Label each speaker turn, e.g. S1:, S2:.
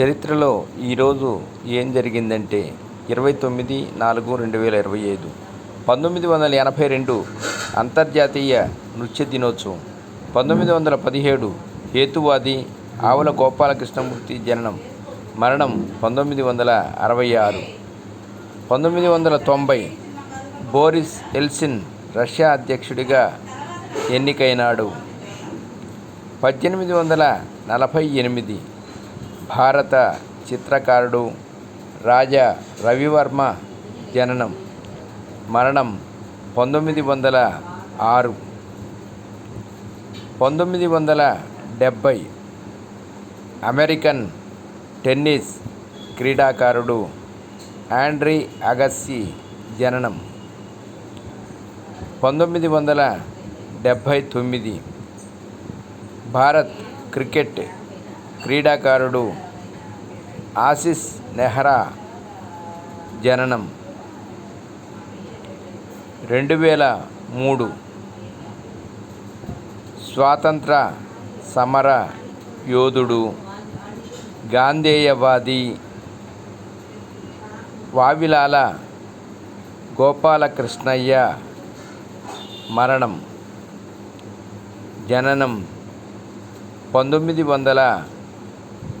S1: చరిత్రలో ఈరోజు ఏం జరిగిందంటే ఇరవై తొమ్మిది నాలుగు రెండు వేల ఇరవై ఐదు పంతొమ్మిది వందల ఎనభై రెండు అంతర్జాతీయ నృత్య దినోత్సవం పంతొమ్మిది వందల పదిహేడు హేతువాది ఆవుల గోపాలకృష్ణమూర్తి జననం మరణం పంతొమ్మిది వందల అరవై ఆరు పంతొమ్మిది వందల తొంభై బోరిస్ ఎల్సిన్ రష్యా అధ్యక్షుడిగా ఎన్నికైనాడు పద్దెనిమిది వందల నలభై ఎనిమిది భారత చిత్రకారుడు రాజా రవివర్మ జననం మరణం పంతొమ్మిది వందల ఆరు. పంతొమ్మిది వందల డెబ్భై అమెరికన్ టెన్నిస్ క్రీడాకారుడు ఆండ్రీ అగస్సీ జననం. పంతొమ్మిది వందల డెబ్భై తొమ్మిది భారత్ క్రికెట్ క్రీడాకారుడు ఆశిష్ నెహ్రా జననం. రెండు వేల మూడు స్వాతంత్ర సమర యోధుడు గాంధేయవాది వావిలాల గోపాలకృష్ణయ్య మరణం. జననం పంతొమ్మిది వందల